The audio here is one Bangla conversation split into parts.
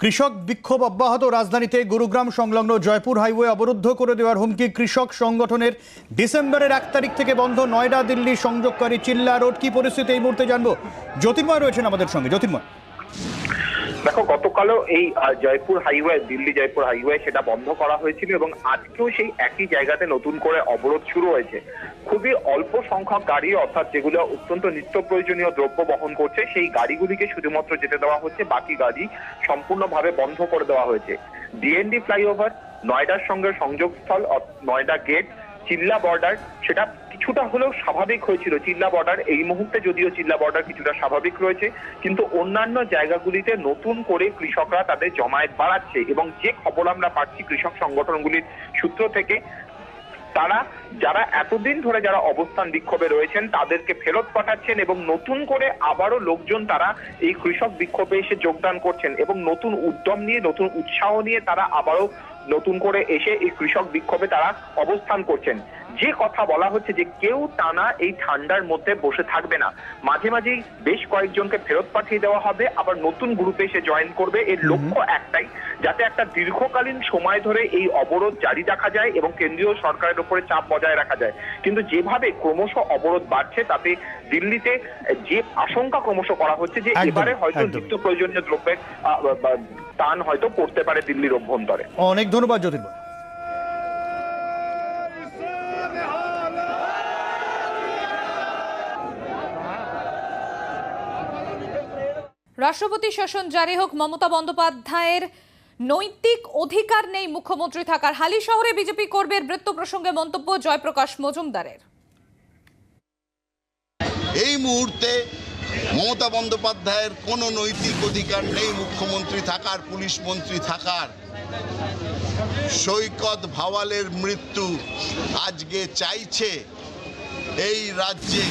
কৃষক বিক্ষোভ অব্যাহত রাজধানীতে গুরুগ্রাম সংলগ্ন জয়পুর হাইওয়ে অবরুদ্ধ করে দেওয়ার হুমকি কৃষক সংগঠনের ডিসেম্বরের এক তারিখ থেকে বন্ধ নয়ডা দিল্লি সংযোগকারী চিল্লা রোড। কি পরিস্থিতি এই মুহূর্তে জানব? জ্যোতির্ময় রয়েছেন আমাদের সঙ্গে। জ্যোতির্ময় দেখো, গতকালও এই জয়পুর হাইওয়ে, দিল্লি জয়পুর হাইওয়ে সেটা বন্ধ করা হয়েছিল এবং আজকেও সেই একই জায়গাতে নতুন করে অবরোধ শুরু হয়েছে। খুবই অল্প সংখ্যক গাড়ি অর্থাৎ যেগুলো অত্যন্ত নিত্য প্রয়োজনীয় দ্রব্য বহন করছে, সেই গাড়িগুলিকে শুধুমাত্র যেতে দেওয়া হচ্ছে, বাকি গাড়ি সম্পূর্ণভাবে বন্ধ করে দেওয়া হয়েছে। ডিএনডি ফ্লাইওভার, নয়ডার সঙ্গে সংযোগস্থল নয়ডা গেট, চিল্লা বর্ডার, সেটা কিছুটা হলেও স্বাভাবিক হয়েছিল চিল্লা বর্ডার এই মুহূর্তে যদিও চিল্লা বর্ডার কিছুটা স্বাভাবিক রয়েছে, কিন্তু অন্যান্য জায়গাগুলিতে নতুন করে কৃষকরা তাদের জমায়েত বাড়াচ্ছে এবং যে খবর আমরা পাচ্ছি কৃষক সংগঠনগুলির সূত্র থেকে, তারা, যারা এতদিন ধরে যারা অবস্থান বিক্ষোভে রয়েছেন, তাদেরকে ফেরত পাঠাচ্ছেন এবং নতুন করে আবারও লোকজন তারা এই কৃষক বিক্ষোভে এসে যোগদান করছেন এবং নতুন উদ্যম নিয়ে, নতুন উৎসাহ নিয়ে তারা আবারও নতুন করে এসে এই কৃষক বিক্ষোভে তারা অবস্থান করছেন। যে কথা বলা হচ্ছে যে কেউ টানা এই ঠান্ডার মধ্যে বসে থাকবে না। মাঝে মাঝেই বেশ কয়েকজনকে ফেরত পাঠিয়ে দেওয়া হবে আবার নতুন গ্রুপে এসে জয়েন করবে। এর লক্ষ্য একটাই যাতে একটা দীর্ঘকালীন সময় ধরে এই অবরোধ জারি রাখা যায় এবং কেন্দ্রীয় সরকারের উপরে চাপ বজায় রাখা যায়। কিন্তু যেভাবে ক্রমশ অবরোধ বাড়ছে তাতে দিল্লিতে যে আশঙ্কা ক্রমশ করা হচ্ছে যে এবারে হয়তো। নিত্য প্রয়োজনীয় দ্রব্যের টান হয়তো পড়তে পারে দিল্লির অভ্যন্তরে। অনেক ধন্যবাদ জ্যোতির্ময়। রাষ্ট্রপতি শাসন জারি হোক মমতা বন্দ্যোপাধ্যায়ের নৈতিক অধিকার নেই মুখ্যমন্ত্রী থাকার। হালি শহরে বিজেপি কর্মীর মৃত্যু প্রসঙ্গে মন্তব্য জয়প্রকাশ মজুমদারের। এই মুহূর্তে মমতা বন্দ্যোপাধ্যায়ের কোনো নৈতিক অধিকার নেই, মুখ্যমন্ত্রী থাকার, পুলিশ মন্ত্রী থাকার। সৈকত ভাওয়ালের মৃত্যু আজকে চাইছে এই রাজ্যে।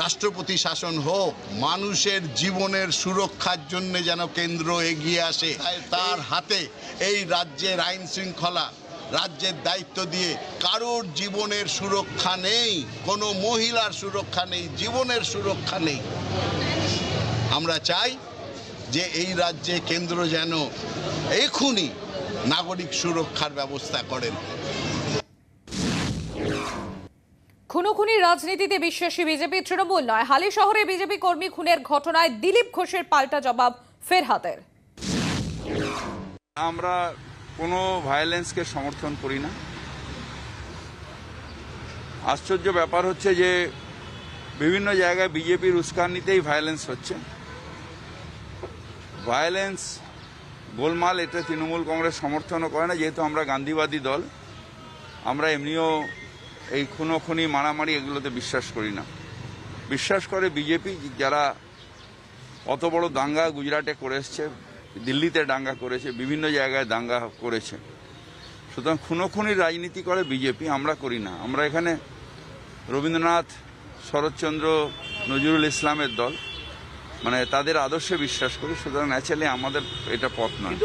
রাষ্ট্রপতি শাসন হোক, মানুষের জীবনের সুরক্ষার জন্য যেন কেন্দ্র এগিয়ে আসে, তার হাতে এই রাজ্যের আইন শৃঙ্খলা রাজ্যের দায়িত্ব দিয়ে কারোর জীবনের সুরক্ষা নেই কোনো মহিলার সুরক্ষা নেই জীবনের সুরক্ষা নেই। আমরা চাই যে এই রাজ্যে কেন্দ্র যেন এখনই নাগরিক সুরক্ষার ব্যবস্থা করেন। খুনোখুনি রাজনীতিতে বিশ্বাসী বিজেপি তৃণমূল নয় হালি শহরে বিজেপি কর্মী খুনের ঘটনায় দিলীপ ঘোষের পাল্টা জবাব ফেরহাতের আমরা কোনো ভায়োলেন্সকে সমর্থন করি না। আশ্চর্য ব্যাপার হচ্ছে যে, বিভিন্ন জায়গায় বিজেপির উস্কানিতেই ভায়োলেন্স হচ্ছে। ভায়োলেন্স গোলমাল এটা তৃণমূল কংগ্রেস সমর্থনও করে না, যেহেতু আমরা গান্ধীবাদী দল। আমরা এমনিও এই খুনোখুনি, মারামারি এগুলোতে বিশ্বাস করি না। বিশ্বাস করে বিজেপি, যারা অত বড় দাঙ্গা গুজরাটে করে এসছে দিল্লিতে দাঙ্গা করেছে, বিভিন্ন জায়গায় দাঙ্গা করেছে। সুতরাং খুনোখুনি রাজনীতি করে বিজেপি, আমরা করি না। আমরা এখানে রবীন্দ্রনাথ, শরৎচন্দ্র, নজরুল ইসলামের দল। মানে তাদের আদর্শে বিশ্বাস করি, সুতরাং ন্যাচারালি আমাদের এটা পথ নয়।